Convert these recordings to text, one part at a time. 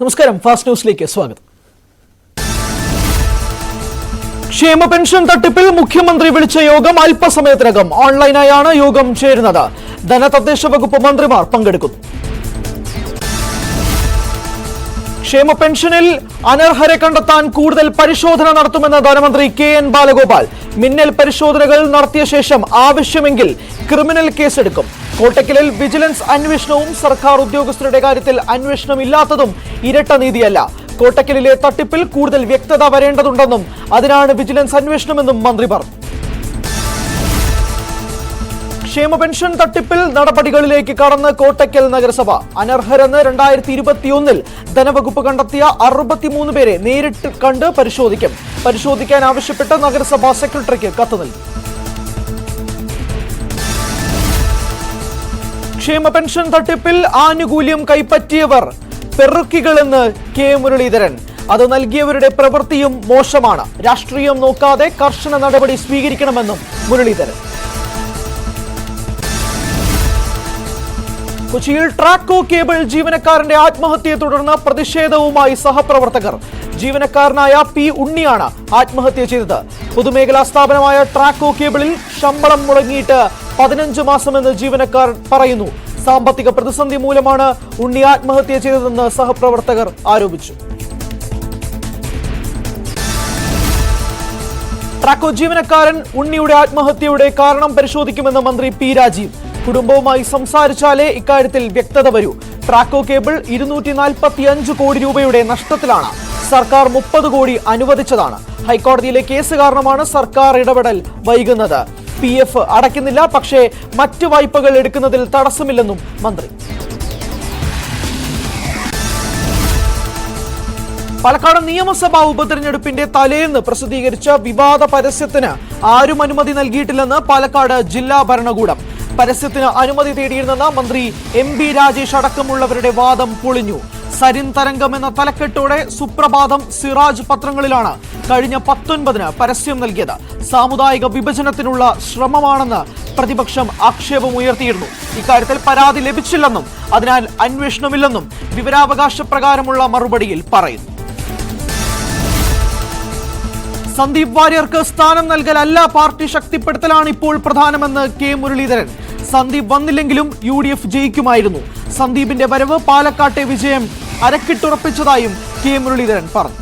നമസ്കാരം ഫാസ്റ്റ് ന്യൂസിലേക്ക് സ്വാഗതം. ക്ഷേമ പെൻഷൻ തട്ടിപ്പിൽ മുഖ്യമന്ത്രി വിളിച്ച യോഗം അല്പസമയത്തിനകം ഓൺലൈനായാണ് യോഗം ചേരുന്നത്. ധനതദ്ദേശ വകുപ്പ് മന്ത്രിമാർ പങ്കെടുക്കുന്നു. ക്ഷേമ പെൻഷനിൽ അനർഹരെ കണ്ടെത്താൻ കൂടുതൽ പരിശോധന നടത്തുമെന്ന് ധനമന്ത്രി കെ എൻ ബാലഗോപാൽ. മിന്നൽ പരിശോധനകൾ നടത്തിയ ശേഷം ആവശ്യമെങ്കിൽ ക്രിമിനൽ കേസെടുക്കും. കോട്ടക്കലിൽ വിജിലൻസ് അന്വേഷണവും സർക്കാർ ഉദ്യോഗസ്ഥരുടെ കാര്യത്തിൽ അന്വേഷണമില്ലാത്തതും ഇരട്ട നീതിയല്ല. കോട്ടക്കലിലെ തട്ടിപ്പിൽ കൂടുതൽ വ്യക്തത വരേണ്ടതുണ്ടെന്നും അതിനാണ് വിജിലൻസ് അന്വേഷണമെന്നും മന്ത്രി പറഞ്ഞു. ക്ഷേമ പെൻഷൻ തട്ടിപ്പിൽ നടപടികളിലേക്ക് കടന്ന് കോട്ടയ്ക്കൽ നഗരസഭ. അനർഹരെന്ന് രണ്ടായിരത്തി ഇരുപത്തിയൊന്നിൽ ധനവകുപ്പ് കണ്ടെത്തിയ അറുപത്തിമൂന്ന് പേരെ നേരിട്ട് കണ്ട് പരിശോധിക്കും. പരിശോധിക്കാൻ ആവശ്യപ്പെട്ട് നഗരസഭാ സെക്രട്ടറിക്ക് കത്ത് നൽകി. ക്ഷേമ പെൻഷൻ തട്ടിപ്പിൽ ആനുകൂല്യം കൈപ്പറ്റിയവർ പെറുക്കികളെന്ന് കെ. മുരളീധരൻ. അത് നൽകിയവരുടെ പ്രവൃത്തിയും മോശമാണ്. രാഷ്ട്രീയം നോക്കാതെ കർശന നടപടി സ്വീകരിക്കണമെന്നും മുരളീധരൻ. കൊച്ചിയിൽ ട്രാക്കോ കേബിൾ ജീവനക്കാരന്റെ ആത്മഹത്യയെ തുടർന്ന് പ്രതിഷേധവുമായി സഹപ്രവർത്തകർ. ജീവനക്കാരനായ പി ഉണ്ണിയാണ് ആത്മഹത്യ ചെയ്തത്. പൊതുമേഖലാ സ്ഥാപനമായ ട്രാക്കോ കേബിളിൽ ശമ്പളം മുടങ്ങിയിട്ട് പതിനഞ്ച് മാസമെന്ന് ജീവനക്കാർ പറയുന്നു. സാമ്പത്തിക പ്രതിസന്ധി മൂലമാണ് ഉണ്ണി ആത്മഹത്യ ചെയ്തതെന്ന് സഹപ്രവർത്തകർ ആരോപിച്ചു. ട്രാക്കോ ജീവനക്കാരൻ ഉണ്ണിയുടെ ആത്മഹത്യയുടെ കാരണം പരിശോധിക്കുമെന്ന് മന്ത്രി പി രാജീവ്. കുടുംബവുമായി സംസാരിച്ചാലേ ഇക്കാര്യത്തിൽ വ്യക്തത വരൂ. ട്രാക്കോ കേബിൾ ഇരുന്നൂറ്റി നാൽപ്പത്തി അഞ്ച് കോടി രൂപയുടെ നഷ്ടത്തിലാണ്. സർക്കാർ മുപ്പത് കോടി അനുവദിച്ചതാണ്. ഹൈക്കോടതിയിലെ കേസ് കാരണമാണ് സർക്കാർ ഇടപെടൽ വൈകുന്നത്. പി എഫ് അടയ്ക്കുന്നില്ല പക്ഷേ മറ്റ് വായ്പകൾ എടുക്കുന്നതിൽ തടസ്സമില്ലെന്നും മന്ത്രി. പാലക്കാട് നിയമസഭാ ഉപതെരഞ്ഞെടുപ്പിന്റെ തലേന്ന് പ്രസിദ്ധീകരിച്ച വിവാദ പരസ്യത്തിന് ആരും അനുമതി നൽകിയിട്ടില്ലെന്ന് പാലക്കാട് ജില്ലാ ഭരണകൂടം. പരസ്യത്തിന് അനുമതി തേടിയിരുന്നെന്ന മന്ത്രി എം ബി രാജേഷ് അടക്കമുള്ളവരുടെ വാദം പൊളിഞ്ഞു. സരിൻ തരംഗം എന്ന തലക്കെട്ടോടെ സുപ്രഭാതം സിറാജ് പത്രങ്ങളിലാണ് കഴിഞ്ഞ പത്തൊൻപതിന് പരസ്യം നൽകിയത്. സാമുദായിക വിഭജനത്തിനുള്ള ശ്രമമാണെന്ന് പ്രതിപക്ഷം ആക്ഷേപം ആക്ഷേപമുയർത്തിയിരുന്നു. ഇക്കാര്യത്തിൽ പരാതി ലഭിച്ചില്ലെന്നും അതിനാൽ അന്വേഷണമില്ലെന്നും വിവരാവകാശ പ്രകാരമുള്ള മറുപടിയിൽ പറയുന്നു. സന്ദീപ് വാര്യർക്ക് സ്ഥാനം നൽകലല്ല പാർട്ടി ശക്തിപ്പെടുത്തലാണ് ഇപ്പോൾ പ്രധാനമെന്ന് കെ മുരളീധരൻ. സന്ദീപ് വന്നില്ലെങ്കിലും യു ഡി എഫ് ജയിക്കുമായിരുന്നു. സന്ദീപിന്റെ വരവ് പാലക്കാട്ടെ വിജയം അരക്കിട്ടുറപ്പിച്ചതായും കെ മുരളീധരൻ പറഞ്ഞു.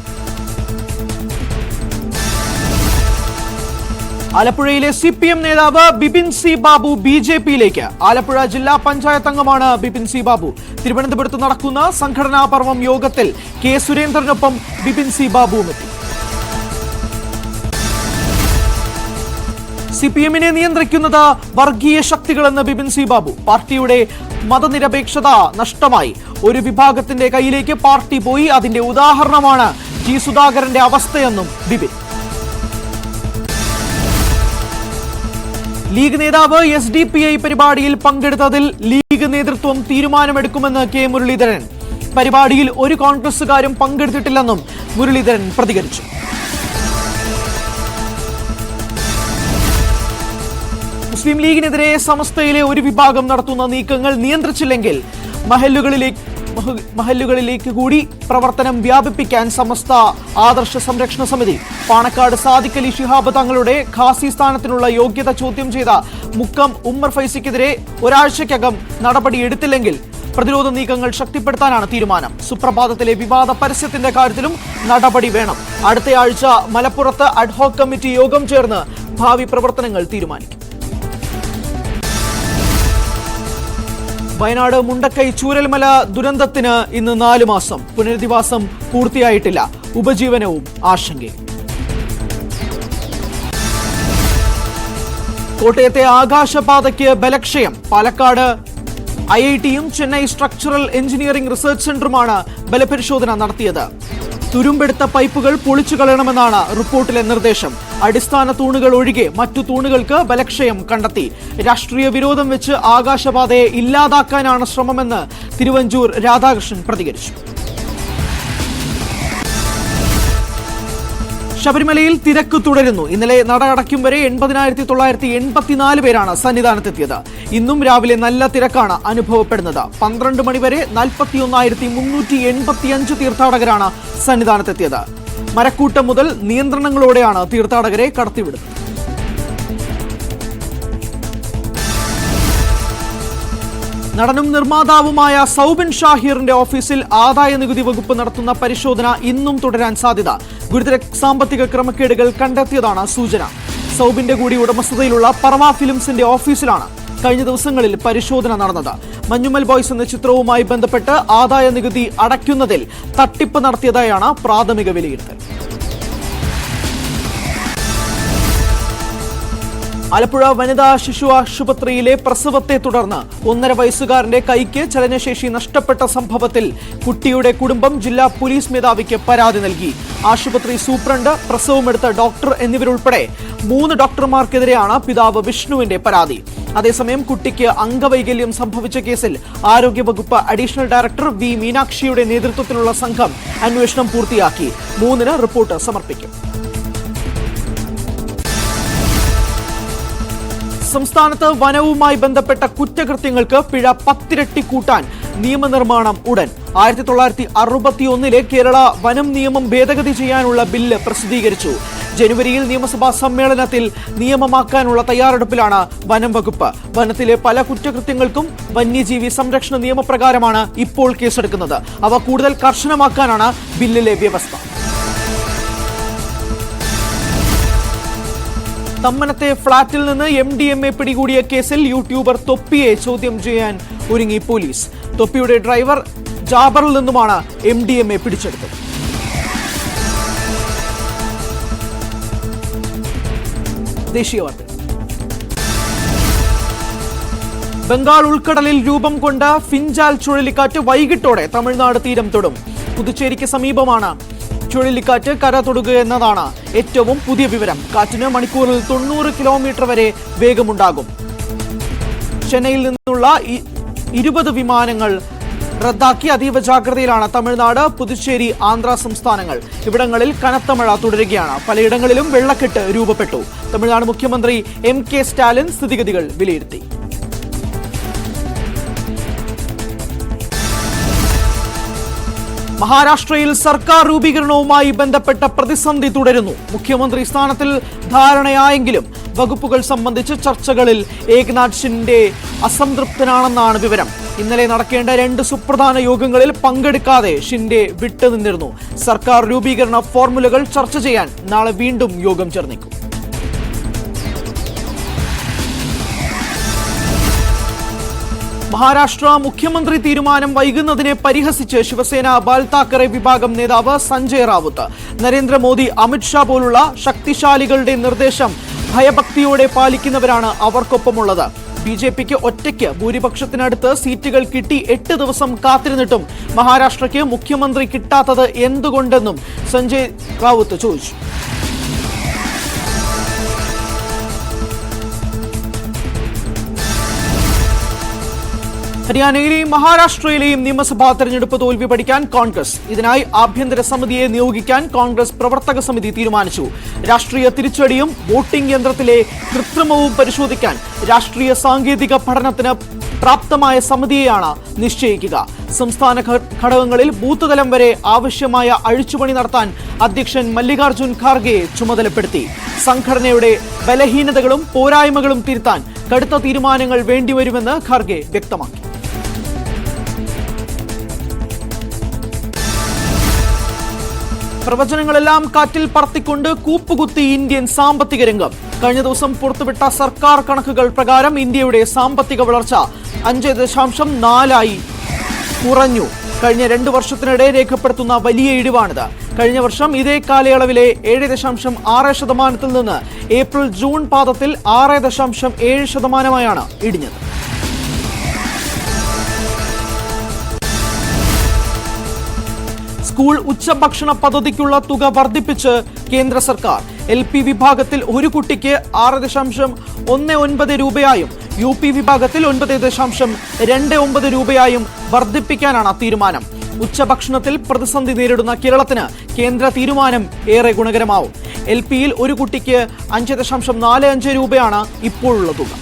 ആലപ്പുഴയിലെ സി പി എം നേതാവ് Bipin C Babu B J പിയിലേക്ക്. ആലപ്പുഴ ജില്ലാ പഞ്ചായത്ത് അംഗമാണ് ബിപിൻ സി ബാബു. തിരുവനന്തപുരത്ത് നടക്കുന്ന സംഘടനാ പർവം യോഗത്തിൽ കെ സുരേന്ദ്രനൊപ്പം ബിപിൻ സി ബാബുവും എത്തി സി പി എമ്മിനെ നിയന്ത്രിക്കുന്നത് വർഗീയ ശക്തികളെന്ന് ബിപിൻ സി ബാബു. പാർട്ടിയുടെ മതനിരപേക്ഷത നഷ്ടമായി. ഒരു വിഭാഗത്തിന്റെ കയ്യിലേക്ക് പാർട്ടി പോയി. അതിന്റെ ഉദാഹരണമാണ് ജി സുധാകരന്റെ അവസ്ഥയെന്നും ബിപിൻ. ലീഗ് നേതാവ് എസ് ഡി പി ഐ പരിപാടിയിൽ പങ്കെടുത്തതിൽ ലീഗ് നേതൃത്വം തീരുമാനമെടുക്കുമെന്ന് കെ മുരളീധരൻ. പരിപാടിയിൽ ഒരു കോൺഗ്രസുകാരും പങ്കെടുത്തിട്ടില്ലെന്നും മുരളീധരൻ പ്രതികരിച്ചു. മുസ്ലിം ലീഗിനെതിരെ സമസ്തയിലെ ഒരു വിഭാഗം നടത്തുന്ന നീക്കങ്ങൾ നിയന്ത്രിച്ചില്ലെങ്കിൽ മഹല്ലുകളിലേക്ക് മഹ- മഹല്ലുകളിലേക്ക് കൂടി പ്രവർത്തനം വ്യാപിപ്പിക്കാൻ സമസ്ത ആദർശ സംരക്ഷണ സമിതി പാണക്കാട് സാദിഖ് അലി ശിഹാബ് തങ്ങളുടെ ഖാസി സ്ഥാനത്തിനുള്ള യോഗ്യത ചോദ്യം ചെയ്ത മുക്കം ഉമ്മർ ഫൈസിക്കെതിരെ ഒരാഴ്ചയ്ക്കകം നടപടിയെടുത്തില്ലെങ്കിൽ പ്രതിരോധ നീക്കങ്ങൾ ശക്തിപ്പെടുത്താനാണ് തീരുമാനം. സുപ്രഭാതത്തിലെ വിവാദ പരസ്യത്തിന്റെ കാര്യത്തിലും നടപടി വേണം. അടുത്തയാഴ്ച മലപ്പുറത്ത് അഡ്ഹോക് കമ്മിറ്റി യോഗം ചേർന്ന് ഭാവി പ്രവർത്തനങ്ങൾ തീരുമാനിക്കും. വയനാട് മുണ്ടക്കൈ ചൂരൽമല ദുരന്തത്തിന് ഇന്ന് നാല് മാസം പുനരധിവാസം പൂർത്തിയായിട്ടില്ല. ഉപജീവനവും ആശങ്കയും. കോട്ടയത്തെ ആകാശപാതയ്ക്ക് ബലക്ഷയം. പാലക്കാട് ഐ ഐ ടിയും ചെന്നൈ സ്ട്രക്ചറൽ എഞ്ചിനീയറിംഗ് റിസർച്ച് സെന്ററുമാണ് ബലപരിശോധന നടത്തിയത്. തുരുമ്പെടുത്ത പൈപ്പുകൾ പൊളിച്ചു കളയണമെന്നാണ് റിപ്പോർട്ടിലെ നിർദ്ദേശം. അടിസ്ഥാന തൂണുകൾ ഒഴികെ മറ്റു തൂണുകൾക്ക് ബലക്ഷയം കണ്ടെത്തി. രാഷ്ട്രീയ വിരോധം വെച്ച് ആകാശപാതയെ ഇല്ലാതാക്കാനാണ് ശ്രമമെന്ന് തിരുവഞ്ചൂർ രാധാകൃഷ്ണൻ പ്രതികരിച്ചു. ശബരിമലയിൽ തിരക്ക് തുടരുന്നു. ഇന്നലെ നട അടയ്ക്കും വരെ എൺപതിനായിരത്തി തൊള്ളായിരത്തി എൺപത്തിനാല് പേരാണ് സന്നിധാനത്തെത്തിയത്. ഇന്നും രാവിലെ നല്ല തിരക്കാണ് അനുഭവപ്പെടുന്നത്. പന്ത്രണ്ട് മണിവരെ നാൽപ്പത്തി ഒന്നായിരത്തി മുന്നൂറ്റി എൺപത്തിയഞ്ച് തീർത്ഥാടകരാണ് സന്നിധാനത്തെത്തിയത്. മരക്കൂട്ടം മുതൽ നിയന്ത്രണങ്ങളോടെയാണ് തീർത്ഥാടകരെ കടത്തിവിടുന്നത്. നടനും നിർമ്മാതാവുമായ സൗബിൻ ഷാഹിറിന്റെ ഓഫീസിൽ ആദായ നികുതി വകുപ്പ് നടത്തുന്ന പരിശോധന ഇന്നും തുടരാൻ സാധ്യത. ഗുരുതര സാമ്പത്തിക ക്രമക്കേടുകൾ കണ്ടെത്തിയതാണ് സൂചന. സൗബിന്റെ കൂടി ഉടമസ്ഥതയിലുള്ള പർവ ഫിലിംസിന്റെ ഓഫീസിലാണ് കഴിഞ്ഞ ദിവസങ്ങളിൽ പരിശോധന നടന്നത്. മഞ്ഞുമൽ ബോയ്സ് എന്ന ചിത്രവുമായി ബന്ധപ്പെട്ട് ആദായ നികുതി അടയ്ക്കുന്നതിൽ തട്ടിപ്പ് നടത്തിയതായാണ് പ്രാഥമിക വിലയിരുത്തൽ. ആലപ്പുഴ വനിതാ ശിശു ആശുപത്രിയിലെ പ്രസവത്തെ തുടർന്ന് ഒന്നര വയസ്സുകാരന്റെ കൈക്ക് ചലനശേഷി നഷ്ടപ്പെട്ട സംഭവത്തിൽ കുട്ടിയുടെ കുടുംബം ജില്ലാ പോലീസ് മേധാവിക്ക് പരാതി നൽകി. ആശുപത്രി സൂപ്രണ്ട് പ്രസവമെടുത്ത ഡോക്ടർ എന്നിവരുൾപ്പെടെ മൂന്ന് ഡോക്ടർമാർക്കെതിരെയാണ് പിതാവ് വിഷ്ണുവിന്റെ പരാതി. അതേസമയം കുട്ടിക്ക് അംഗവൈകല്യം സംഭവിച്ച കേസിൽ ആരോഗ്യവകുപ്പ് അഡീഷണൽ ഡയറക്ടർ വി മീനാക്ഷിയുടെ നേതൃത്വത്തിലുള്ള സംഘം അന്വേഷണം പൂർത്തിയാക്കി. മൂന്നിന് റിപ്പോർട്ട് സമർപ്പിക്കും. സംസ്ഥാനത്ത് വനവുമായി ബന്ധപ്പെട്ട കുറ്റകൃത്യങ്ങൾക്ക് പിഴ പത്തിരട്ടി കൂട്ടാൻ നിയമനിർമ്മാണം ഉടൻ. ആയിരത്തി തൊള്ളായിരത്തി അറുപത്തി ഒന്നിലെ കേരള വനം നിയമം ഭേദഗതി ചെയ്യാനുള്ള ബില്ല് പ്രസിദ്ധീകരിച്ചു. ജനുവരിയിൽ നിയമസഭാ സമ്മേളനത്തിൽ നിയമമാക്കാനുള്ള തയ്യാറെടുപ്പിലാണ് വനം വകുപ്പ്. വനത്തിലെ പല കുറ്റകൃത്യങ്ങൾക്കും വന്യജീവി സംരക്ഷണ നിയമപ്രകാരമാണ് ഇപ്പോൾ കേസെടുക്കുന്നത്. അവ കൂടുതൽ കർശനമാക്കാനാണ് ബില്ലിലെ വ്യവസ്ഥ. തമ്മനത്തെ ഫ്ളാറ്റിൽ നിന്ന് എം ഡി എം എ പിടികൂടിയ കേസിൽ യൂട്യൂബർ തൊപ്പിയെ ചോദ്യം ചെയ്യാൻ ഒരുങ്ങി പോലീസ്. തൊപ്പിയുടെ ഡ്രൈവർ ജാബറിൽ നിന്നുമാണ് എം ഡി എം എ പിടിച്ചെടുത്തത്. ബംഗാൾ ഉൾക്കടലിൽ രൂപം കൊണ്ട ഫിഞ്ചാൽ ചുഴലിക്കാറ്റ് വൈകിട്ടോടെ തമിഴ്നാട് തീരം തൊടും. പുതുച്ചേരിക്ക് സമീപമാണ് ചുഴലിക്കാറ്റ് കര തൊടുക എന്നതാണ് ഏറ്റവും പുതിയ വിവരം. കാറ്റിന് മണിക്കൂറിൽ തൊണ്ണൂറ് കിലോമീറ്റർ വരെ വേഗമുണ്ടാകും. ചെന്നൈയിൽ നിന്നുള്ള ഇരുപത് വിമാനങ്ങൾ റദ്ദാക്കി അതീവ ജാഗ്രതയിലാണ് തമിഴ്നാട് പുതുച്ചേരി ആന്ധ്ര സംസ്ഥാനങ്ങൾ. ഇവിടങ്ങളിൽ കനത്ത മഴ തുടരുകയാണ്. പലയിടങ്ങളിലും വെള്ളക്കെട്ട് രൂപപ്പെട്ടു. തമിഴ്നാട് മുഖ്യമന്ത്രി എം കെ സ്റ്റാലിൻ സ്ഥിതിഗതികൾ വിലയിരുത്തി. മഹാരാഷ്ട്രയിൽ സർക്കാർ രൂപീകരണവുമായി ബന്ധപ്പെട്ട പ്രതിസന്ധി തുടരുന്നു. മുഖ്യമന്ത്രി സ്ഥാനത്തിൽ ധാരണയായെങ്കിലും വകുപ്പുകൾ സംബന്ധിച്ച് ചർച്ചകളിൽ ഏകനാഥ് ഷിൻഡെ അസംതൃപ്തനാണെന്നാണ് വിവരം. ഇന്നലെ നടക്കേണ്ട രണ്ട് സുപ്രധാന യോഗങ്ങളിൽ പങ്കെടുക്കാതെ ഷിൻഡെ വിട്ടുനിന്നിരുന്നു. സർക്കാർ രൂപീകരണ ഫോർമുലകൾ ചർച്ച ചെയ്യാൻ നാളെ വീണ്ടും യോഗം ചേർന്നേക്കും. മഹാരാഷ്ട്ര മുഖ്യമന്ത്രി തീരുമാനം വൈകുന്നതിനെ പരിഹസിച്ച് ശിവസേന ബാൽ താക്കറെ വിഭാഗം നേതാവ് സഞ്ജയ് റാവുത്ത്. നരേന്ദ്രമോദി അമിത്ഷാ പോലുള്ള ശക്തിശാലികളുടെ നിർദ്ദേശം ഭയഭക്തിയോടെ പാലിക്കുന്നവരാണ് അവർക്കൊപ്പമുള്ളത്. ബി ജെ പിക്ക് ഒറ്റയ്ക്ക് ഭൂരിപക്ഷത്തിനടുത്ത് സീറ്റുകൾ കിട്ടി എട്ട് ദിവസം കാത്തിരുന്നിട്ടും മഹാരാഷ്ട്രയ്ക്ക് മുഖ്യമന്ത്രി കിട്ടാത്തത് എന്തുകൊണ്ടെന്നും സഞ്ജയ് റാവുത്ത് ചോദിച്ചു. ഹരിയാനയിലെയും മഹാരാഷ്ട്രയിലെയും നിയമസഭാ തെരഞ്ഞെടുപ്പ് തോൽവി പഠിക്കാൻ കോൺഗ്രസ്. ഇതിനായി ആഭ്യന്തര സമിതിയെ നിയോഗിക്കാൻ കോൺഗ്രസ് പ്രവർത്തക സമിതി തീരുമാനിച്ചു. രാഷ്ട്രീയ തിരിച്ചടിയും വോട്ടിംഗ് യന്ത്രത്തിലെ കൃത്രിമവും പരിശോധിക്കാൻ രാഷ്ട്രീയ സാങ്കേതിക പഠനത്തിന് പ്രാപ്തമായ സമിതിയെയാണ് നിശ്ചയിക്കുക. സംസ്ഥാന ഘടകങ്ങളിൽ ബൂത്ത് തലം വരെ ആവശ്യമായ അഴിച്ചുപണി നടത്താൻ അധ്യക്ഷൻ മല്ലികാർജുൻ ഖാർഗെയെ ചുമതലപ്പെടുത്തി. സംഘടനയുടെ ബലഹീനതകളും പോരായ്മകളും തിരുത്താൻ കടുത്ത തീരുമാനങ്ങൾ വേണ്ടിവരുമെന്ന് ഖാർഗെ വ്യക്തമാക്കി. പ്രവചനങ്ങളെല്ലാം കാറ്റിൽ പറത്തിക്കൊണ്ട് കൂപ്പുകുത്തി ഇന്ത്യൻ സാമ്പത്തിക രംഗം. കഴിഞ്ഞ ദിവസം പുറത്തുവിട്ട സർക്കാർ കണക്കുകൾ പ്രകാരം ഇന്ത്യയുടെ സാമ്പത്തിക വളർച്ച അഞ്ച് ദശാംശം നാലായി കുറഞ്ഞു. കഴിഞ്ഞ രണ്ട് വർഷത്തിനിടെ രേഖപ്പെടുത്തുന്ന വലിയ ഇടിവാണിത്. കഴിഞ്ഞ വർഷം ഇതേ കാലയളവിലെ ഏഴ് ദശാംശം ആറ് ശതമാനത്തിൽ നിന്ന് ഏപ്രിൽ ജൂൺ പാദത്തിൽ ആറ് ദശാംശം ഏഴ് ശതമാനമായാണ് ഇടിഞ്ഞത്. സ്കൂൾ ഉച്ചഭക്ഷണ പദ്ധതിക്കുള്ള തുക വർദ്ധിപ്പിച്ച് കേന്ദ്ര സർക്കാർ. എൽ പി വിഭാഗത്തിൽ ഒരു കുട്ടിക്ക് ആറ് ദശാംശം ഒന്ന് ഒൻപത് രൂപയായും യു പി വിഭാഗത്തിൽ ഒൻപത് ദശാംശം രണ്ട് ഒമ്പത് രൂപയായും വർദ്ധിപ്പിക്കാനാണ് തീരുമാനം. ഉച്ചഭക്ഷണത്തിൽ പ്രതിസന്ധി നേരിടുന്ന കേരളത്തിന് കേന്ദ്ര തീരുമാനം ഏറെ ഗുണകരമാവും. എൽ പിയിൽ ഒരു കുട്ടിക്ക് അഞ്ച് ദശാംശം നാല് അഞ്ച് രൂപയാണ് ഇപ്പോഴുള്ള തുക.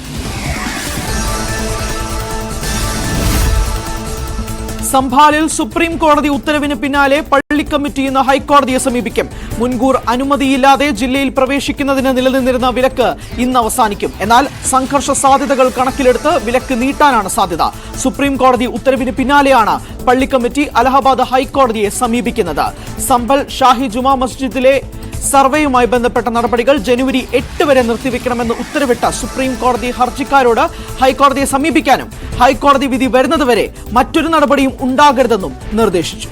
സംഭാലിൽ സുപ്രീം കോടതി ഉത്തരവിന് പിന്നാലെ പള്ളി കമ്മിറ്റി ഇന്ന് ഹൈക്കോടതിയെ സമീപിക്കും. മുൻകൂർ അനുമതിയില്ലാതെ ജില്ലയിൽ പ്രവേശിക്കുന്നതിന് നിലനിന്നിരുന്ന വിലക്ക് ഇന്ന് അവസാനിക്കും. എന്നാൽ സംഘർഷ സാധ്യതകൾ കണക്കിലെടുത്ത് വിലക്ക് നീട്ടാനാണ് സാധ്യത. സുപ്രീം കോടതി ഉത്തരവിന് പിന്നാലെയാണ് പള്ളി കമ്മിറ്റി അലഹബാദ് ഹൈക്കോടതിയെ സമീപിക്കുന്നത്. സംഭൽ ഷാഹി ജുമാ മസ്ജിദിലെ സർവേയുമായി ബന്ധപ്പെട്ട നടപടികൾ ജനുവരി എട്ട് വരെ നിർത്തിവെക്കണമെന്ന് ഉത്തരവിട്ട സുപ്രീം കോടതി ഹർജിക്കാരോട് ഹൈക്കോടതിയെ സമീപിക്കാനും ഹൈക്കോടതി വിധി വരുന്നതുവരെ മറ്റൊരു നടപടിയും ഉണ്ടാകരുതെന്നും നിർദ്ദേശിച്ചു.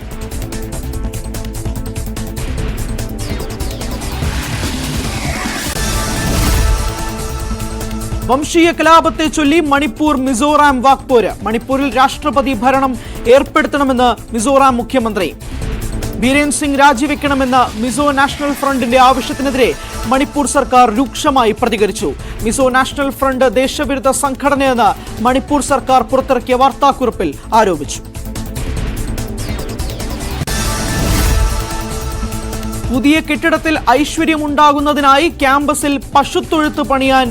വംശീയ കലാപത്തെ ചൊല്ലി മണിപ്പൂർ മിസോറാം വാക്പോര്. മണിപ്പൂരിൽ രാഷ്ട്രപതി ഭരണം ഏർപ്പെടുത്തണമെന്ന് മിസോറാം മുഖ്യമന്ത്രി ബീരേൻ സിംഗ് രാജിവെക്കണമെന്ന മിസോ നാഷണൽ ഫ്രണ്ടിന്റെ ആവശ്യത്തിനെതിരെ മണിപ്പൂർ സർക്കാർ രൂക്ഷമായി പ്രതികരിച്ചു. മിസോ നാഷണൽ ഫ്രണ്ട് ദേശവിരുദ്ധ സംഘടനയെന്ന് മണിപ്പൂർ സർക്കാർ പുറത്തിറക്കിയ വാർത്താക്കുറിപ്പിൽ ആരോപിച്ചു. പുതിയ കെട്ടിടത്തിൽ ഐശ്വര്യമുണ്ടാകുന്നതിനായി ക്യാമ്പസിൽ പശുത്തൊഴുത്ത് പണിയാൻ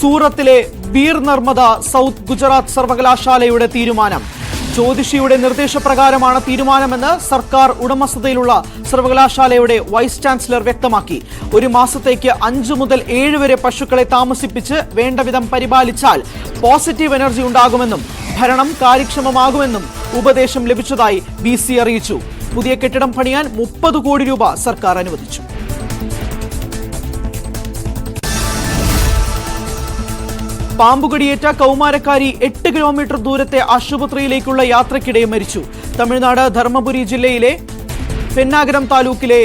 സൂറത്തിലെ ബീർ നർമ്മദ സൗത്ത് ഗുജറാത്ത് സർവകലാശാലയുടെ തീരുമാനം. ജ്യോതിഷിയുടെ നിർദ്ദേശപ്രകാരമാണ് തീരുമാനമെന്ന് സർക്കാർ ഉടമസ്ഥതയിലുള്ള സർവകലാശാലയുടെ വൈസ് ചാൻസലർ വ്യക്തമാക്കി. ഒരു മാസത്തേക്ക് അഞ്ചു മുതൽ ഏഴ് വരെ പശുക്കളെ താമസിപ്പിച്ച് വേണ്ടവിധം പരിപാലിച്ചാൽ പോസിറ്റീവ് എനർജി ഉണ്ടാകുമെന്നും ഭരണം കാര്യക്ഷമമാകുമെന്നും ഉപദേശം ലഭിച്ചതായി ബി അറിയിച്ചു. പുതിയ കെട്ടിടം പണിയാൻ മുപ്പത് കോടി രൂപ സർക്കാർ അനുവദിച്ചു. പാമ്പുകടിയേറ്റ കൗമാരക്കാരി എട്ട് കിലോമീറ്റർ ദൂരത്തെ ആശുപത്രിയിലേക്കുള്ള യാത്രക്കിടെ മരിച്ചു. തമിഴ്നാട് ധർമ്മപുരി ജില്ലയിലെ പെന്നാഗരം താലൂക്കിലെ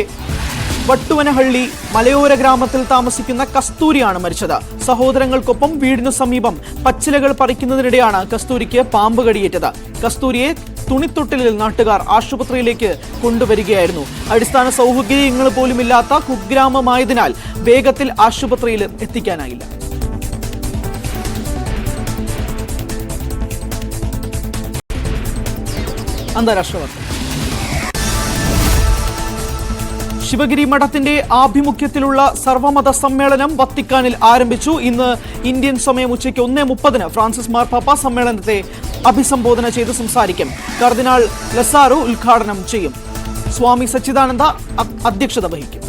വട്ടുവനഹള്ളി മലയോര ഗ്രാമത്തിൽ താമസിക്കുന്ന കസ്തൂരിയാണ് മരിച്ചത്. സഹോദരങ്ങൾക്കൊപ്പം വീടിനു സമീപം പച്ചിലകൾ പറിക്കുന്നതിനിടെയാണ് കസ്തൂരിക്ക് പാമ്പ് കടിയേറ്റത് കസ്തൂരിയെ തുണിത്തൊട്ടിലിൽ നാട്ടുകാർ ആശുപത്രിയിലേക്ക് കൊണ്ടുവരികയായിരുന്നു. അടിസ്ഥാന സൗകര്യങ്ങൾ പോലുമില്ലാത്ത കുഗ്രാമമായതിനാൽ വേഗത്തിൽ ആശുപത്രിയിൽ എത്തിക്കാനായില്ല. അന്താരാഷ്ട്ര വാർത്ത ശിവഗിരി മഠത്തിന്റെ ആഭിമുഖ്യത്തിലുള്ള സർവമത സമ്മേളനം വത്തിക്കാനിൽ ആരംഭിച്ചു. ഇന്ന് ഇന്ത്യൻ സമയം ഉച്ചയ്ക്ക് ഒന്നേ മുപ്പതിന് ഫ്രാൻസിസ് മാർപ്പാപ്പ സമ്മേളനത്തെ അഭിസംബോധന ചെയ്ത് സംസാരിക്കും. കർദിനാൾ ലസാറു ഉദ്ഘാടനം ചെയ്യും. സ്വാമി സച്ചിദാനന്ദ അധ്യക്ഷത വഹിക്കും.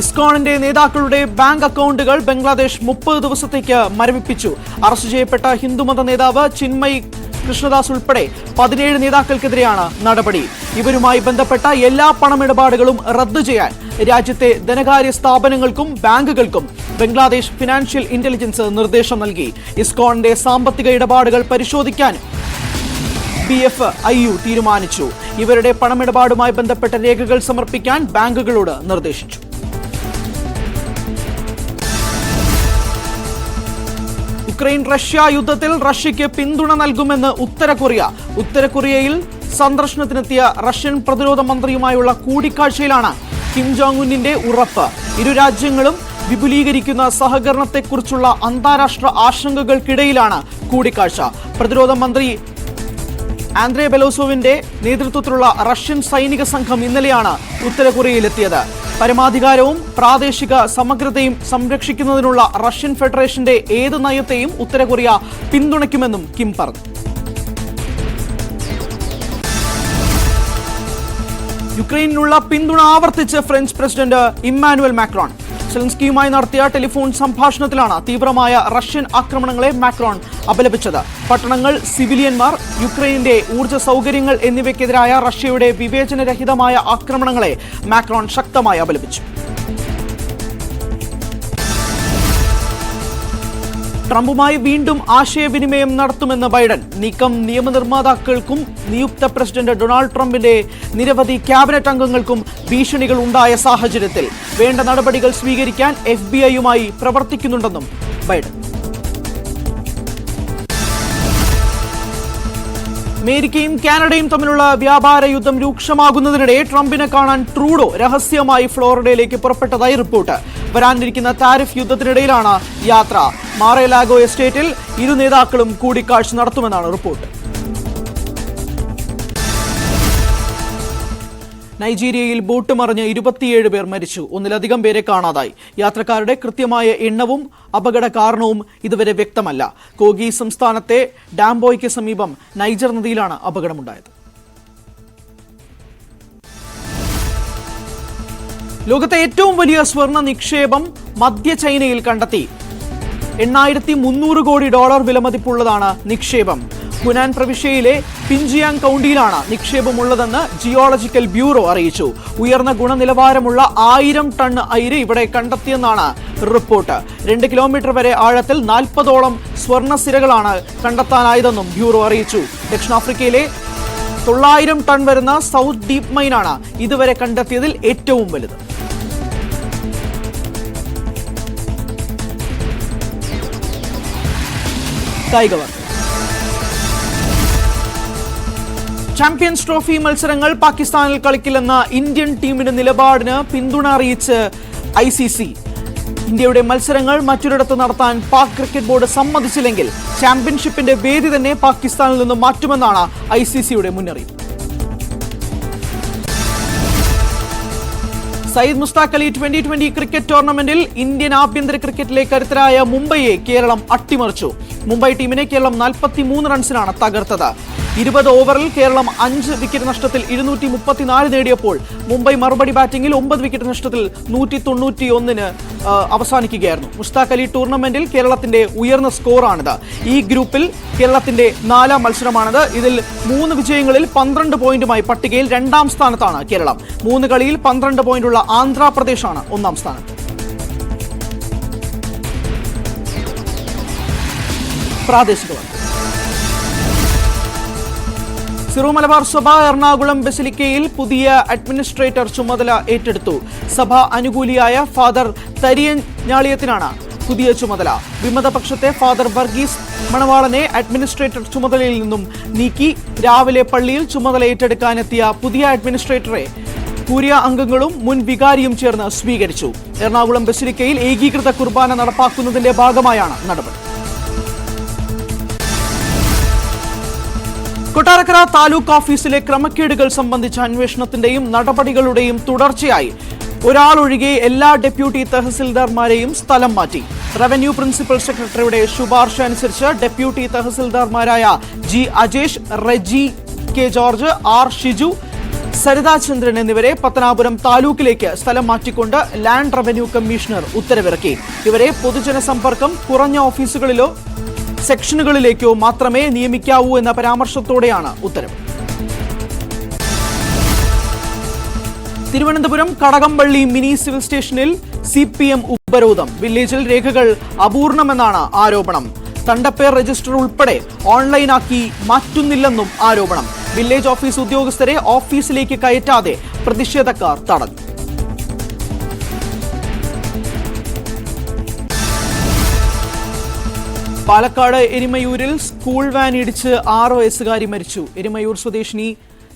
ഇസ്കോണിന്റെ നേതാക്കളുടെ ബാങ്ക് അക്കൗണ്ടുകൾ ബംഗ്ലാദേശ് മുപ്പത് ദിവസത്തേക്ക് മരവിപ്പിച്ചു. അറസ്റ്റ് ചെയ്യപ്പെട്ട ഹിന്ദുമത നേതാവ് ചിന്മയ് കൃഷ്ണദാസ് ഉൾപ്പെടെ പതിനേഴ് നേതാക്കൾക്കെതിരെയാണ് നടപടി. ഇവരുമായി ബന്ധപ്പെട്ട എല്ലാ പണമിടപാടുകളും റദ്ദു ചെയ്യാൻ രാജ്യത്തെ ധനകാര്യ സ്ഥാപനങ്ങൾക്കും ബാങ്കുകൾക്കും ബംഗ്ലാദേശ് ഫിനാൻഷ്യൽ ഇന്റലിജൻസ് നിർദ്ദേശം നൽകി. ഇസ്കോണിന്റെ സാമ്പത്തിക ഇടപാടുകൾ പരിശോധിക്കാൻ ബി എഫ് ഐ യു തീരുമാനിച്ചു. ഇവരുടെ പണമിടപാടുമായി ബന്ധപ്പെട്ട രേഖകൾ സമർപ്പിക്കാൻ ബാങ്കുകളോട് നിർദ്ദേശിച്ചു. യുക്രൈൻ റഷ്യ യുദ്ധത്തിൽ റഷ്യയ്ക്ക് പിന്തുണ നൽകുമെന്ന് ഉത്തര കൊറിയ. ഉത്തര കൊറിയയിൽ സന്ദർശനത്തിനെത്തിയ റഷ്യൻ പ്രതിരോധ മന്ത്രിയുമായുള്ള കൂടിക്കാഴ്ചയിലാണ് കിം ജോങ് ഉന്നിന്റെ ഉറപ്പ്. ഇരു രാജ്യങ്ങളും വിപുലീകരിക്കുന്ന സഹകരണത്തെക്കുറിച്ചുള്ള അന്താരാഷ്ട്ര ആശങ്കകൾക്കിടയിലാണ് കൂടിക്കാഴ്ച. പ്രതിരോധ മന്ത്രി ആന്ദ്രേ ബെലോസോവിന്റെ നേതൃത്വത്തിലുള്ള റഷ്യൻ സൈനിക സംഘം ഇന്നലെയാണ് ഉത്തര കൊറിയയിലെത്തിയത് പരമാധികാരവും പ്രാദേശിക സമഗ്രതയും സംരക്ഷിക്കുന്നതിനുള്ള റഷ്യൻ ഫെഡറേഷന്റെ ഏത് നയത്തെയും ഉത്തര കൊറിയ പിന്തുണയ്ക്കുമെന്നും കിം പറഞ്ഞു. യുക്രൈനിനുള്ള പിന്തുണ ആവർത്തിച്ച് ഫ്രഞ്ച് പ്രസിഡന്റ് ഇമ്മാനുവൽ മാക്രോൺ സെലൻസ്കിയുമായി നടത്തിയ ടെലിഫോൺ സംഭാഷണത്തിലാണ് തീവ്രമായ റഷ്യൻ ആക്രമണങ്ങളെ മാക്രോൺ അപലപിച്ചത്. പട്ടണങ്ങൾ സിവിലിയന്മാർ യുക്രൈനിന്റെ ഊർജ സൗകര്യങ്ങൾ എന്നിവയ്ക്കെതിരായ റഷ്യയുടെ വിവേചനരഹിതമായ ആക്രമണങ്ങളെ മാക്രോൺ ശക്തമായി അപലപിച്ചു. ട്രംപുമായി വീണ്ടും ആശയവിനിമയം നടത്തുമെന്ന് ബൈഡൻ. നീക്കം നിയമനിർമ്മാതാക്കൾക്കും നിയുക്ത പ്രസിഡന്റ് ഡൊണാൾഡ് ട്രംപിന്റെ നിരവധി ക്യാബിനറ്റ് അംഗങ്ങൾക്കും ഭീഷണികൾ ഉണ്ടായ സാഹചര്യത്തിൽ വേണ്ട നടപടികൾ സ്വീകരിക്കാൻ എഫ് ബി ഐയുമായി പ്രവർത്തിക്കുന്നുണ്ടെന്നും ബൈഡൻ. അമേരിക്കയും കാനഡയും തമ്മിലുള്ള വ്യാപാര യുദ്ധം രൂക്ഷമാകുന്നതിനിടെ ട്രംപിനെ കാണാൻ ട്രൂഡോ രഹസ്യമായി ഫ്ലോറിഡയിലേക്ക് പുറപ്പെട്ടതായി റിപ്പോർട്ട്. വരാനിരിക്കുന്ന താരിഫ് യുദ്ധത്തിനിടയിലാണ് യാത്ര. മാറേലാഗോ എസ്റ്റേറ്റിൽ ഇരു നേതാക്കളും കൂടിക്കാഴ്ച നടത്തുമെന്നാണ് റിപ്പോർട്ട്. നൈജീരിയയിൽ ബോട്ട് മറിഞ്ഞ് ഇരുപത്തിയേഴ് പേർ മരിച്ചു. ഒന്നിലധികം പേരെ കാണാതായി. യാത്രക്കാരുടെ കൃത്യമായ എണ്ണവും അപകട കാരണവും ഇതുവരെ വ്യക്തമല്ല. കോഗി സംസ്ഥാനത്തെ ഡാംബോയ്ക്ക് സമീപം നൈജർ നദിയിലാണ് അപകടമുണ്ടായത്. ലോകത്തെ ഏറ്റവും വലിയ സ്വർണ നിക്ഷേപം മധ്യ ചൈനയിൽ കണ്ടെത്തി. എണ്ണായിരത്തി മുന്നൂറ് കോടി ഡോളർ വിലമതിപ്പുള്ളതാണ് നിക്ഷേപം. ഹുനാൻ പ്രവിശ്യയിലെ പിഞ്ചിയാങ് കൗണ്ടിയിലാണ് നിക്ഷേപമുള്ളതെന്ന് ജിയോളജിക്കൽ ബ്യൂറോ അറിയിച്ചു. ഉയർന്ന ഗുണനിലവാരമുള്ള ആയിരം ടൺ അയിര് ഇവിടെ കണ്ടെത്തിയെന്നാണ് റിപ്പോർട്ട്. രണ്ട് കിലോമീറ്റർ വരെ ആഴത്തിൽ നാൽപ്പതോളം സ്വർണസിരകളാണ് കണ്ടെത്താനായതെന്നും ബ്യൂറോ അറിയിച്ചു. ദക്ഷിണാഫ്രിക്കയിലെ തൊള്ളായിരം ടൺ വരുന്ന സൗത്ത് ഡീപ് മൈനാണ് ഇതുവരെ കണ്ടെത്തിയതിൽ ഏറ്റവും വലുത്. കായിക ചാമ്പ്യൻസ് ട്രോഫി മത്സരങ്ങൾ പാകിസ്ഥാനിൽ കളിക്കില്ലെന്ന ഇന്ത്യൻ ടീമിന്റെ നിലപാടിന് പിന്തുണ അറിയിച്ച് ഐ സി സി. ഇന്ത്യയുടെ മത്സരങ്ങൾ മറ്റൊരിടത്ത് നടത്താൻ പാക് ക്രിക്കറ്റ് ബോർഡ് സമ്മതിച്ചില്ലെങ്കിൽ ചാമ്പ്യൻഷിപ്പിന്റെ വേദി തന്നെ പാകിസ്ഥാനിൽ നിന്ന് മാറ്റുമെന്നാണ് ഐ സി സിയുടെ മുന്നറിയിപ്പ്. Syed Mushtaq Ali twenty twenty cricket ടൂർണമെന്റിൽ ഇന്ത്യൻ ആഭ്യന്തര ക്രിക്കറ്റിലെ കരുത്തരായ മുംബൈയെ കേരളം അട്ടിമറിച്ചു. മുംബൈ ടീമിനെ കേരളം 43 റൺസിനാണ് തകർത്തത്. ഇരുപത് ഓവറിൽ കേരളം അഞ്ച് വിക്കറ്റ് നഷ്ടത്തിൽ ഇരുന്നൂറ്റി മുപ്പത്തിനാല് നേടിയപ്പോൾ മുംബൈ മറുപടി ബാറ്റിംഗിൽ ഒമ്പത് വിക്കറ്റ് നഷ്ടത്തിൽ നൂറ്റി തൊണ്ണൂറ്റി ഒന്നിന് അവസാനിക്കുകയായിരുന്നു. മുസ്താഖ് അലി ടൂർണമെന്റിൽ കേരളത്തിന്റെ ഉയർന്ന സ്കോറാണിത്. ഈ ഗ്രൂപ്പിൽ കേരളത്തിന്റെ നാലാം മത്സരമാണിത്. ഇതിൽ മൂന്ന് വിജയങ്ങളിൽ പന്ത്രണ്ട് പോയിന്റുമായി പട്ടികയിൽ രണ്ടാം സ്ഥാനത്താണ് കേരളം. മൂന്ന് കളിയിൽ പന്ത്രണ്ട് പോയിന്റുള്ള ആന്ധ്രാപ്രദേശാണ് ഒന്നാം സ്ഥാനത്ത്. പ്രാദേശിക വാർത്തകൾ സിറോ മലബാർ സഭ എറണാകുളം ബസിലിക്കയിൽ പുതിയ അഡ്മിനിസ്ട്രേറ്റർ ചുമതല ഏറ്റെടുത്തു. സഭ അനുകൂലിയായ ഫാദർ തരിയൻ ഞാളിയത്തിനാണ് പുതിയ ചുമതല. വിമതപക്ഷത്തെ ഫാദർ വർഗീസ് മണവാളനെ അഡ്മിനിസ്ട്രേറ്റർ ചുമതലയിൽ നിന്നും നീക്കി രാവിലെ പള്ളിയിൽ ചുമതല ഏറ്റെടുക്കാനെത്തിയ പുതിയ അഡ്മിനിസ്ട്രേറ്ററെ കൂരിയ അംഗങ്ങളും മുൻ വികാരിയും ചേർന്ന് സ്വീകരിച്ചു. എറണാകുളം ബസിലിക്കയിൽ ഏകീകൃത കുർബാന നടപ്പാക്കുന്നതിന്റെ ഭാഗമായാണ് നടപടി. കൊട്ടാരക്കര താലൂക്ക് ഓഫീസിലെ ക്രമക്കേടുകൾ സംബന്ധിച്ച അന്വേഷണത്തിന്റെയും നടപടികളുടെയും തുടർച്ചയായി ഒരാളൊഴികെ എല്ലാ ഡെപ്യൂട്ടി തഹസിൽദാർമാരെയും സ്ഥലം മാറ്റി. റവന്യൂ പ്രിൻസിപ്പൽ സെക്രട്ടറിയുടെ ശുപാർശ അനുസരിച്ച് deputy തഹസിൽദാർമാരായ G Ajesh Reji K George R Shiju Sarithachandran എന്നിവരെ പത്തനാപുരം താലൂക്കിലേക്ക് സ്ഥലം മാറ്റിക്കൊണ്ട് ലാൻഡ് റവന്യൂ കമ്മീഷണർ ഉത്തരവിറക്കി. ഇവരെ പൊതുജനസമ്പർക്കം കുറഞ്ഞ ഓഫീസുകളിലോ സെക്ഷനുകളിലേക്കോ മാത്രമേ നിയമിക്കാവൂ എന്ന പരാമർശത്തോടെയാണ് ഉത്തരവ്. തിരുവനന്തപുരം കടകംപള്ളി മിനി സിവിൽ സ്റ്റേഷനിൽ സി പി എം ഉപരോധം. വില്ലേജിൽ രേഖകൾ അപൂർണമെന്നാണ് ആരോപണം. തണ്ടപ്പേർ രജിസ്റ്റർ ഉൾപ്പെടെ ഓൺലൈനാക്കി മാറ്റുന്നില്ലെന്നും ആരോപണം. വില്ലേജ് ഓഫീസ് ഉദ്യോഗസ്ഥരെ ഓഫീസിലേക്ക് കയറ്റാതെ പ്രതിഷേധക്കാർ തടഞ്ഞു. പാലക്കാട് എരിമയൂരിൽ സ്കൂൾ വാൻ ഇടിച്ച് ആറ് വയസ്സുകാരി മരിച്ചു. എരിമയൂർ സ്വദേശിനി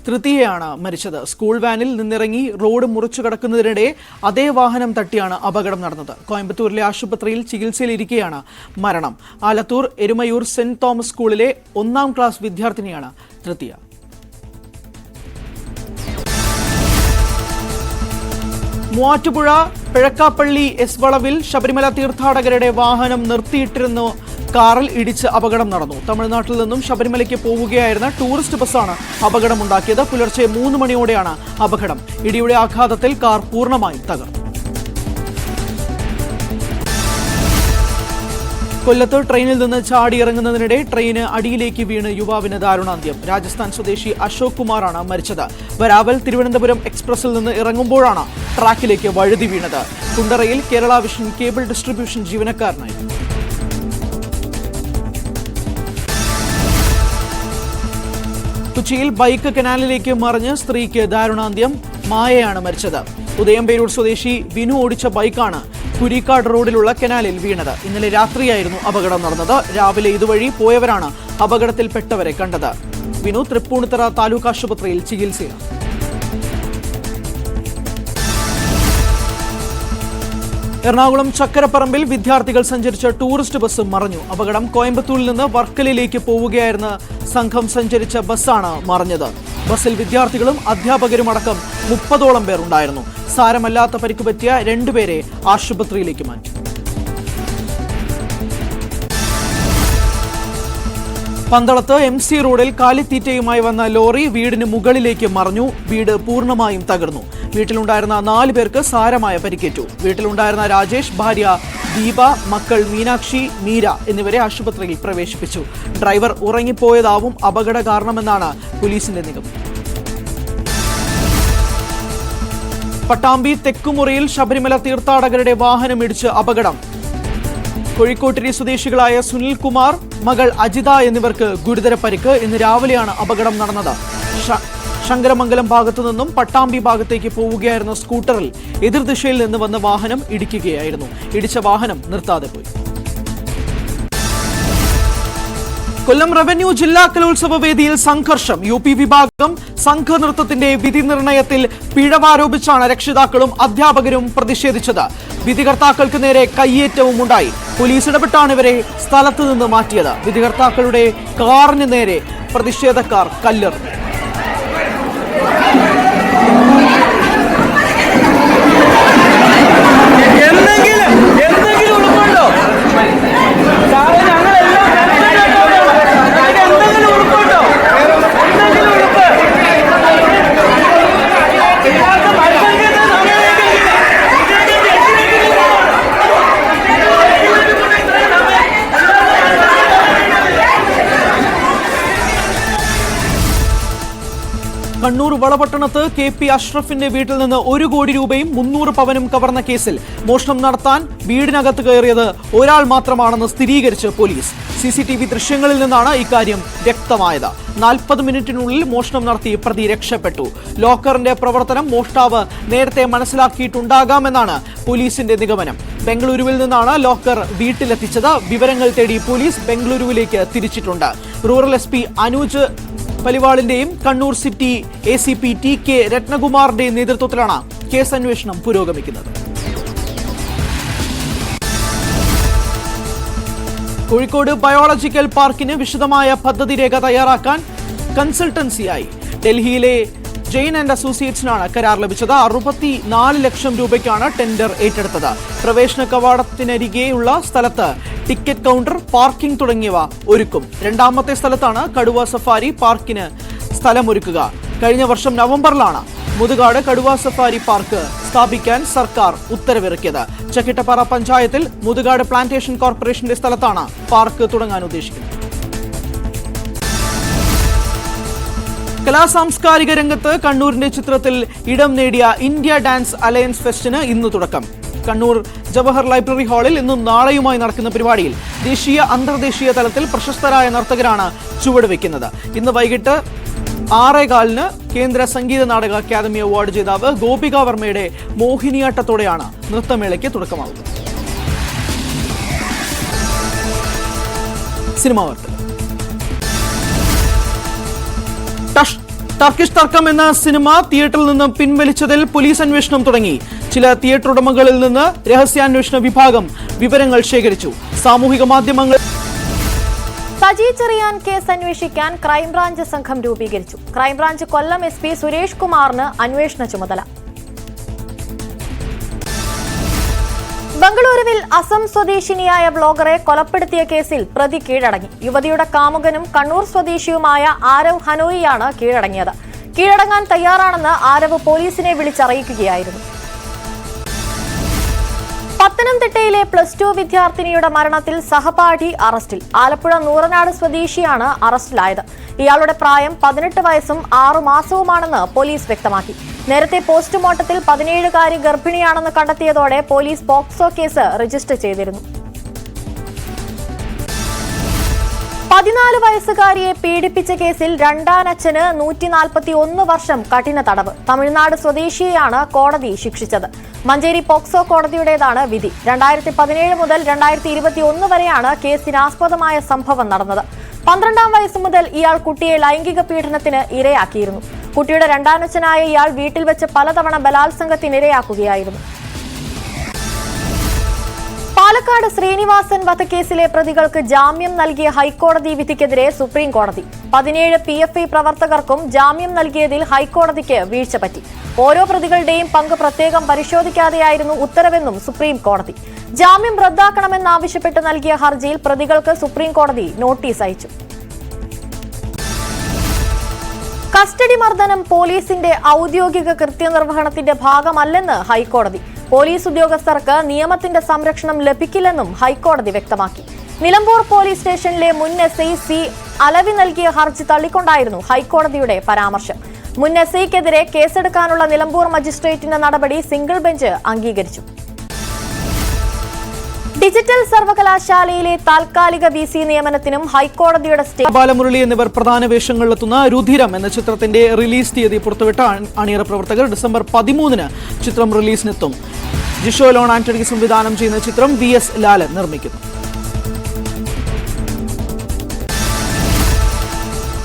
തൃതീയയാണ് മരിച്ചത്. സ്കൂൾ വാനിൽ നിന്നിറങ്ങി റോഡ് മുറിച്ചു കടക്കുന്നതിനിടെ അതേ വാഹനം തട്ടിയാണ് അപകടം നടന്നത്. കോയമ്പത്തൂരിലെ ആശുപത്രിയിൽ ചികിത്സയിലിരിക്കെയാണ് മരണം. ആലത്തൂർ എരുമയൂർ സെന്റ് തോമസ് സ്കൂളിലെ ഒന്നാം ക്ലാസ് വിദ്യാർത്ഥിനിയാണ് തൃതീയ. മൂവാറ്റുപുഴ പിഴക്കാപ്പള്ളി എസ് വളവിൽ ശബരിമല തീർത്ഥാടകരുടെ വാഹനം നിർത്തിയിട്ടിരുന്നു കാറിൽ ഇടിച്ച് അപകടം നടന്നു. തമിഴ്നാട്ടിൽ നിന്നും ശബരിമലയ്ക്ക് പോവുകയായിരുന്ന ടൂറിസ്റ്റ് ബസ്സാണ് അപകടമുണ്ടാക്കിയത്. പുലർച്ചെ മൂന്ന് മണിയോടെയാണ് അപകടം. ഇടിയുടെ ആഘാതത്തിൽ കാർ പൂർണമായി തകർന്നു. കൊല്ലത്ത് ട്രെയിനിൽ നിന്ന് ചാടി ഇറങ്ങുന്നതിനിടെ ട്രെയിന് അടിയിലേക്ക് വീണ് യുവാവിന് ദാരുണാന്ത്യം. രാജസ്ഥാൻ സ്വദേശി അശോക് കുമാറാണ് മരിച്ചത്. വരാവൽ തിരുവനന്തപുരം എക്സ്പ്രസിൽ നിന്ന് ഇറങ്ങുമ്പോഴാണ് ട്രാക്കിലേക്ക് വഴുതി വീണത്. കുണ്ടറയിൽ കേരള വിഷൻ കേബിൾ ഡിസ്ട്രിബ്യൂഷൻ ജീവനക്കാരനായി കൊച്ചിയിൽ ബൈക്ക് കനാലിലേക്ക് മറിഞ്ഞ് സ്ത്രീക്ക് ദാരുണാന്ത്യം. മായയാണ് മരിച്ചത്. ഉദയംപേരൂർ സ്വദേശി വിനു ഓടിച്ച ബൈക്കാണ് കുരിക്കാട് റോഡിലുള്ള കനാലിൽ വീണത്. ഇന്നലെ രാത്രിയായിരുന്നു അപകടം നടന്നത്. രാവിലെ ഇതുവഴി പോയവരാണ് അപകടത്തിൽപ്പെട്ടവരെ കണ്ടത്. വിനു തൃപ്പൂണിത്തറ താലൂക്ക് ആശുപത്രിയിൽ ചികിത്സയിലാണ്. എറണാകുളം ചക്കരപ്പറമ്പിൽ വിദ്യാർത്ഥികൾ സഞ്ചരിച്ച ടൂറിസ്റ്റ് ബസ് മറഞ്ഞു. അപകടം കോയമ്പത്തൂരിൽ നിന്ന് വർക്കലയിലേക്ക് പോവുകയായിരുന്ന സംഘം സഞ്ചരിച്ച ബസ്സാണ് മറഞ്ഞത്. ബസ്സിൽ വിദ്യാർത്ഥികളും അധ്യാപകരും അടക്കം മുപ്പതോളം പേർ ഉണ്ടായിരുന്നു. സാരമല്ലാത്ത പരിക്ക് പറ്റിയ രണ്ടുപേരെ ആശുപത്രിയിലേക്ക് മാറ്റി. പന്തളത്ത് എം സി റോഡിൽ കാലിത്തീറ്റയുമായി വന്ന ലോറി വീടിന് മുകളിലേക്ക് മറിഞ്ഞു. വീട് പൂർണമായും തകർന്നു. വീട്ടിലുണ്ടായിരുന്ന നാല് പേർക്ക് സാരമായ പരിക്കേറ്റു. വീട്ടിലുണ്ടായിരുന്ന രാജേഷ് ഭാര്യ ദീപ മക്കൾ മീനാക്ഷി മീര എന്നിവരെ ആശുപത്രിയിൽ പ്രവേശിപ്പിച്ചു. ഡ്രൈവർ ഉറങ്ങിപ്പോയതാവും അപകട കാരണമെന്നാണ് പോലീസിന്റെ നിഗമനം. പട്ടാമ്പി തെക്കുമുറിയിൽ ശബരിമല തീർത്ഥാടകരുടെ വാഹനം വാഹനമിടിച്ച് അപകടം. കോഴിക്കോട്ടിരി സ്വദേശികളായ സുനിൽ കുമാർ മകൾ അജിത എന്നിവർക്ക് ഗുരുതര പരിക്ക് ഇന്ന് രാവിലെയാണ് അപകടം നടന്നത്. ശങ്കരമംഗലം ഭാഗത്തു നിന്നും പട്ടാമ്പി ഭാഗത്തേക്ക് പോവുകയായിരുന്ന സ്കൂട്ടറിൽ എതിർദിശയിൽ നിന്ന് വന്ന വാഹനം ഇടിക്കുകയായിരുന്നു. ഇടിച്ച വാഹനം നിർത്താതെ പോയി. കൊല്ലം റവന്യൂ ജില്ലാ കലോത്സവ വേദിയിൽ സംഘർഷം. യു പി വിഭാഗം സംഘനൃത്തത്തിന്റെ വിധി നിർണയത്തിൽ പിഴവാരോപിച്ചാണ് രക്ഷിതാക്കളും അധ്യാപകരും പ്രതിഷേധിച്ചത്. വിധികർത്താക്കൾക്ക് നേരെ കയ്യേറ്റവും ഉണ്ടായി. പോലീസ് ഇടപെട്ടാണ് ഇവരെ സ്ഥലത്ത് നിന്ന് മാറ്റിയത്. വിധികർത്താക്കളുടെ കാറിന് നേരെ പ്രതിഷേധക്കാർ കല്ലെറിഞ്ഞു. കണ്ണൂർ വളപട്ടണത്ത് കെ പി അഷ്റഫിന്റെ വീട്ടിൽ നിന്ന് ഒരു കോടി രൂപയും മുന്നൂറ് പവനും കവർന്ന കേസിൽ മോഷണം നടത്താൻ വീടിനകത്ത് കയറിയത് ഒരാൾ മാത്രമാണെന്ന് സ്ഥിരീകരിച്ച് police. C C T V ദൃശ്യങ്ങളിൽ നിന്നാണ് ഇക്കാര്യം വ്യക്തമായത്. നാൽപ്പത് മിനിറ്റിനുള്ളിൽ മോഷണം നടത്തി പ്രതി രക്ഷപ്പെട്ടു. ലോക്കറിന്റെ പ്രവർത്തനം മോഷ്ടാവ് നേരത്തെ മനസ്സിലാക്കിയിട്ടുണ്ടാകാമെന്നാണ് പോലീസിന്റെ നിഗമനം. ബംഗളൂരുവിൽ നിന്നാണ് ലോക്കർ വീട്ടിലെത്തിച്ചത്. വിവരങ്ങൾ തേടി പോലീസ് ബംഗളൂരുവിലേക്ക് തിരിച്ചിട്ടുണ്ട്. Rural S P Anuj പലിവാളിന്റെയും Kannur city A C P T K രത്നകുമാറിന്റെയും നേതൃത്വത്തിലാണ് കേസ് അന്വേഷണം പുരോഗമിക്കുന്നത്. കോഴിക്കോട് ബയോളജിക്കൽ പാർക്കിന് വിശദമായ പദ്ധതി രേഖ തയ്യാറാക്കാൻ കൺസൾട്ടൻസിയായി. ഡൽഹിയിലെ ജെയിൻ ആൻഡ് അസോസിയേറ്റ്സിനാണ് കരാർ ലഭിച്ചത്. അറുപത്തി നാല് ലക്ഷം രൂപയ്ക്കാണ് ടെൻഡർ ഏറ്റെടുത്തത്. പ്രവേശന കവാടത്തിനരികെയുള്ള സ്ഥലത്ത് ടിക്കറ്റ് കൗണ്ടർ പാർക്കിംഗ് തുടങ്ങിയവ ഒരുക്കും. രണ്ടാമത്തെ സ്ഥലത്താണ് കടുവ സഫാരി പാർക്കിന് സ്ഥലമൊരുക്കുക. കഴിഞ്ഞ വർഷം നവംബറിലാണ് മുതുകാട് കടുവ സഫാരി പാർക്ക് സ്ഥാപിക്കാൻ സർക്കാർ ഉത്തരവിറക്കിയത്. ചക്കിട്ടപ്പാറ പഞ്ചായത്തിൽ മുതുകാട് പ്ലാന്റേഷൻ കോർപ്പറേഷന്റെ സ്ഥലത്താണ് പാർക്ക് തുടങ്ങാൻ ഉദ്ദേശിക്കുന്നത്. കലാസാംസ്കാരിക രംഗത്ത് കണ്ണൂരിന്റെ ചിത്രത്തിൽ ഇടം നേടിയ ഇന്ത്യ ഡാൻസ് അലയൻസ് ഫെസ്റ്റിന് ഇന്ന് തുടക്കം. കണ്ണൂർ ജവഹർ ലൈബ്രറി ഹാളിൽ ഇന്നും നാളെയുമായി നടക്കുന്ന പരിപാടിയിൽ ദേശീയ അന്തർദേശീയ തലത്തിൽ പ്രശസ്തരായ നർത്തകരാണ് ചുവടുവെക്കുന്നത്. ഇന്ന് വൈകിട്ട് ആറേകാലിന് കേന്ദ്ര സംഗീത നാടക അക്കാദമി അവാർഡ് ജേതാവ് ഗോപിക വർമ്മയുടെ മോഹിനിയാട്ടത്തോടെയാണ് നൃത്തമേളയ്ക്ക് തുടക്കമാകുന്നത് സിനിമാ ടർക്കിഷ് തർക്കം എന്ന സിനിമ തിയേറ്ററിൽ നിന്ന് പിൻവലിച്ചതിൽ പോലീസ് അന്വേഷണം തുടങ്ങി. ചില തിയേറ്റർ ഉടമകളിൽ നിന്ന് രഹസ്യാന്വേഷണ വിഭാഗം വിവരങ്ങൾ ശേഖരിച്ചു. സാമൂഹിക മാധ്യമങ്ങൾ സജി ചെറിയാൻ കേസ് അന്വേഷിക്കാൻ ക്രൈംബ്രാഞ്ച് സംഘം രൂപീകരിച്ചു. Crime branch Kollam S P Suresh കുമാറിന് അന്വേഷണ ചുമതല. ബംഗളൂരുവിൽ അസം സ്വദേശിനിയായ ബ്ലോഗറെ കൊലപ്പെടുത്തിയ കേസിൽ പ്രതി കീഴടങ്ങി. യുവതിയുടെ കാമുകനും കണ്ണൂർ സ്വദേശിയുമായ ആരവ് ഹനോയിയാണ് കീഴടങ്ങിയത്. കീഴടങ്ങാൻ തയ്യാറാണെന്ന് ആരവ് പോലീസിനെ വിളിച്ചറിയിക്കുകയായിരുന്നു. പത്തനംതിട്ടയിലെ പ്ലസ് ടു വിദ്യാർത്ഥിനിയുടെ മരണത്തിൽ സഹപാഠി അറസ്റ്റിൽ. ആലപ്പുഴ നൂറനാട് സ്വദേശിയാണ് അറസ്റ്റിലായത്. ഇയാളുടെ പ്രായം പതിനെട്ട് വയസ്സും ആറു മാസവുമാണെന്ന് പോലീസ് വ്യക്തമാക്കി. നേരത്തെ പോസ്റ്റ്മോർട്ടത്തിൽ പതിനേഴുകാരി ഗർഭിണിയാണെന്ന് കണ്ടെത്തിയതോടെ പോലീസ് പോക്സോ കേസ് രജിസ്റ്റർ ചെയ്തിരുന്നു. പതിനാല് വയസ്സുകാരിയെ പീഡിപ്പിച്ച കേസിൽ രണ്ടാനച്ഛന് നൂറ്റി നാൽപ്പത്തി ഒന്ന് വർഷം കഠിന തടവ്. തമിഴ്നാട് സ്വദേശിയെയാണ് കോടതി ശിക്ഷിച്ചത്. മഞ്ചേരി പോക്സോ കോടതിയുടേതാണ് വിധി. രണ്ടായിരത്തി പതിനേഴ് മുതൽ രണ്ടായിരത്തി ഇരുപത്തി ഒന്ന് വരെയാണ് കേസിനാസ്പദമായ സംഭവം നടന്നത്. പന്ത്രണ്ടാം വയസ്സ് മുതൽ ഇയാൾ കുട്ടിയെ ലൈംഗിക പീഡനത്തിന് ഇരയാക്കിയിരുന്നു. കുട്ടിയുടെ രണ്ടാനച്ഛനായ ഇയാൾ വീട്ടിൽ വെച്ച് പലതവണ ബലാത്സംഗത്തിന് ഇരയാക്കുകയായിരുന്നു പാലക്കാട് ശ്രീനിവാസൻ വധക്കേസിലെ പ്രതികൾക്ക് ജാമ്യം നൽകിയ ഹൈക്കോടതി വിധിക്കെതിരെ സുപ്രീം കോടതി. പതിനേഴ് പി എഫ് ഐ പ്രവർത്തകർക്കും ജാമ്യം നൽകിയതിൽ ഹൈക്കോടതിക്ക് വീഴ്ച പറ്റി. ഓരോ പ്രതികളുടെയും പങ്ക് പ്രത്യേകം പരിശോധിക്കാതെയായിരുന്നു ഉത്തരവെന്നും സുപ്രീം കോടതി. ജാമ്യം റദ്ദാക്കണമെന്നാവശ്യപ്പെട്ട് നൽകിയ ഹർജിയിൽ പ്രതികൾക്ക് സുപ്രീം കോടതി നോട്ടീസ് അയച്ചു. കസ്റ്റഡി മർദ്ദനം പോലീസിന്റെ ഔദ്യോഗിക കൃത്യനിർവഹണത്തിന്റെ ഭാഗമല്ലെന്ന് ഹൈക്കോടതി. പോലീസ് ഉദ്യോഗസ്ഥർക്ക് നിയമത്തിന്റെ സംരക്ഷണം ലഭിക്കില്ലെന്നും ഹൈക്കോടതി വ്യക്തമാക്കി. നിലമ്പൂർ പോലീസ് സ്റ്റേഷനിലെ മുൻ എസ് ഐ സി അലവി നൽകിയ ഹർജി തള്ളിക്കൊണ്ടായിരുന്നു ഹൈക്കോടതിയുടെ പരാമർശം. മുൻ എസ് ഐക്കെതിരെ കേസെടുക്കാനുള്ള നിലമ്പൂർ മജിസ്ട്രേറ്റിന്റെ നടപടി സിംഗിൾ ബെഞ്ച് അംഗീകരിച്ചു. ഡിജിറ്റൽ സർവകലാശാലയിലെ താൽക്കാലിക വി സി നിയമനത്തിനും ഹൈക്കോടതിയുടെ സ്റ്റേ ബാലമുരളി എന്നിവർ പ്രധാന വേഷങ്ങളിലെത്തുന്ന രുധിരം എന്ന ചിത്രത്തിന്റെ റിലീസ് തീയതി പുറത്തുവിട്ട അണി- അണിയറ പ്രവർത്തകർ ഡിസംബർ പതിമൂന്നിന് ചിത്രം റിലീസിനെത്തും. ജിഷോ ലോൺ ആന്റണി സംവിധാനം ചെയ്യുന്ന ചിത്രം വി എസ് ലാലൻ നിർമ്മിക്കുന്നു.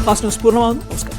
ഫാസ്റ്റ് ന്യൂസ് പൂർണമാകുന്നു നമസ്കാരം.